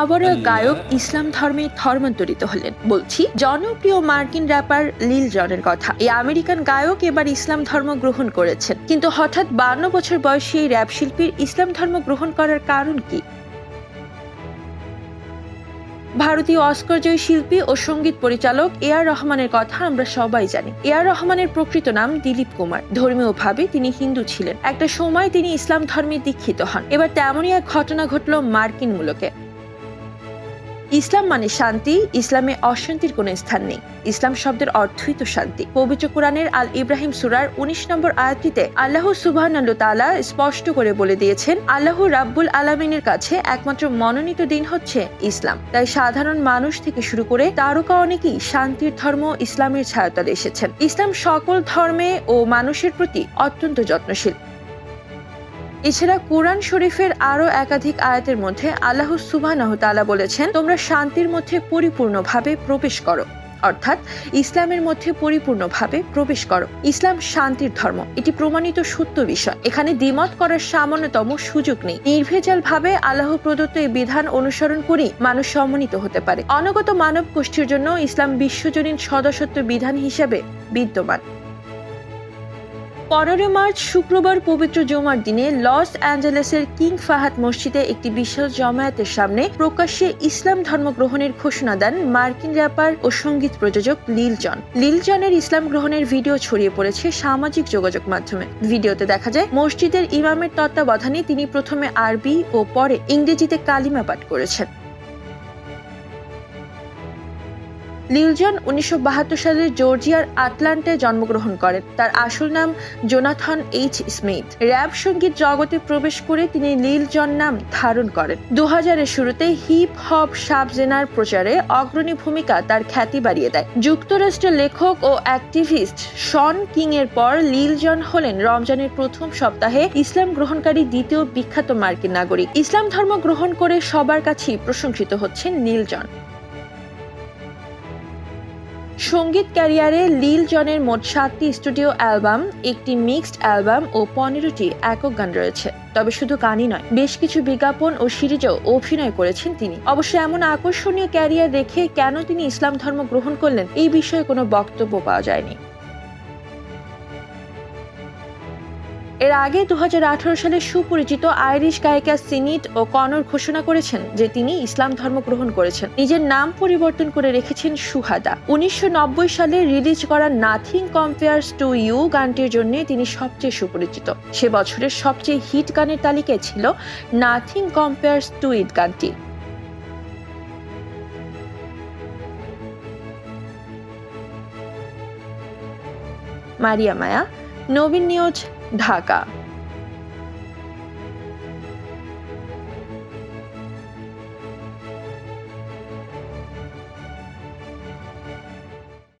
আবারও গায়ক ইসলাম ধর্মে ধর্মান্তরিত হলেন। বলছি জনপ্রিয় মার্কিন র্যাপার লিল জনের কথা। এই আমেরিকান গায়ক এবার ইসলাম ধর্ম গ্রহণ করেছেন। কিন্তু হঠাৎ বান্ন বছর বয়সী এই র্যাপ শিল্পীর ইসলাম ধর্ম গ্রহণ করার কারণ কি? ভারতীয় অস্কারজয়ী শিল্পী ও সংগীত পরিচালক এ আর রহমানের কথা আমরা সবাই জানি। এ আর রহমানের প্রকৃত নাম দিলীপ কুমার। ধর্মীয়ভাবে তিনি হিন্দু ছিলেন। একটা সময় তিনি ইসলাম ধর্মে দীক্ষিত হন। এবার তেমনই এক ঘটনা ঘটল মার্কিন মূলকে। ইসলাম মানে শান্তি, ইসলামে অশান্তির কোনো স্থান নেই। ইসলাম শব্দের অর্থই তো শান্তি। পবিত্র কোরআনের আল ইব্রাহিম সুরার উনিশ নম্বর আয়াতটিতে আল্লাহ সুবাহ তাআলা স্পষ্ট করে বলে দিয়েছেন, আল্লাহ রাব্বুল আলামিনের কাছে একমাত্র মনোনীত দিন হচ্ছে ইসলাম। তাই সাধারণ মানুষ থেকে শুরু করে তারকা অনেকেই শান্তির ধর্ম, ইসলামের ছায়াতলে এসেছেন। ইসলাম সকল ধর্মে ও মানুষের প্রতি অত্যন্ত যত্নশীল। এছাড়া কোরআন শরীফের আরও একাধিক আয়াতের মধ্যে আল্লাহ তাআলা বলেছেন, তোমরা শান্তির মধ্যে পরিপূর্ণভাবে প্রবেশ করো। অর্থাৎ ইসলামের মধ্যে পরিপূর্ণভাবে প্রবেশ করো। ইসলাম শান্তির ধর্ম, এটি প্রমাণিত সত্য বিষয়। এখানে দ্বিমত করার সামান্যতম সুযোগ নেই। নির্ভেজাল ভাবে আল্লাহ প্রদত্ত এই বিধান অনুসরণ করেই মানুষ সমন্বিত হতে পারে। অনগত মানব গোষ্ঠীর জন্য ইসলাম বিশ্বজনীন সদস্যত্ব বিধান হিসেবে বিদ্যমান। পনেরো মার্চ, শুক্রবার পবিত্র জমার দিনে লস অ্যাঞ্জেলেসের কিং ফাহাদ মসজিদে একটি বিশাল জমায়েতের সামনে প্রকাশ্যে ইসলাম ধর্ম গ্রহণের ঘোষণা দেন মার্কিন র্যাপার ও সংগীত প্রযোজক লিল জন। লিল জনের ইসলাম গ্রহণের ভিডিও ছড়িয়ে পড়েছে সামাজিক যোগাযোগ মাধ্যমে। ভিডিওতে দেখা যায়, মসজিদের ইমামের তত্ত্বাবধানে তিনি প্রথমে আরবি ও পরে ইংরেজিতে কালিমা পাঠ করেছেন। লিলজন উনিশশো সালে জর্জিয়ার আটলান্টায় জন্মগ্রহণ করেন। তার আসল নাম জোনাথন এইচ স্মিথ। র্যাব সংগীত জগতে প্রবেশ করে তিনি লিল জন নাম ধারণ করেন। দু হাজারের শুরুতে হিপ হপ সাব জেনার প্রচারে অগ্রণী ভূমিকা তার খ্যাতি বাড়িয়ে দেয়। যুক্তরাষ্ট্রের লেখক ও অ্যাক্টিভিস্ট শন কিং এর পর লিল জন হলেন রমজানের প্রথম সপ্তাহে ইসলাম গ্রহণকারী দ্বিতীয় বিখ্যাত মার্কিন নাগরিক। ইসলাম ধর্ম গ্রহণ করে সবার কাছেই প্রশংসিত হচ্ছেন নীল জন সংগীত ক্যারিয়ারে লিল জনের মোট সাতটি স্টুডিও অ্যালবাম, একটি মিক্সড অ্যালবাম ও পনেরোটি একক গান রয়েছে। তবে শুধু গানই নয়, বেশ কিছু বিজ্ঞাপন ও সিরিজেও অভিনয় করেছেন তিনি। অবশ্য এমন আকর্ষণীয় ক্যারিয়ার রেখে কেন তিনি ইসলাম ধর্ম গ্রহণ করলেন, এই বিষয়ে কোনো বক্তব্য পাওয়া যায়নি। এর আগে দু হাজার আঠারো সালে সুপরিচিত আইরিশ গায়িকা সিনিট ও কনর ঘোষণা করেছেন যে তিনি ইসলাম ধর্ম গ্রহণ করেছেন। নিজের নাম পরিবর্তন করে রেখেছেন সুহাদা। উনিশশো নব্বই সালে রিলিজ করা নাথিং কম্পেয়ার্স টু ইউ গানটির জন্য তিনি সবচেয়ে সুপরিচিত। সে বছরের সবচেয়ে হিট গানের তালিকায় ছিল নাথিং কম্পেয়ার্স টু ইট গানটি। Maria Maya, Nabin news Dhaka.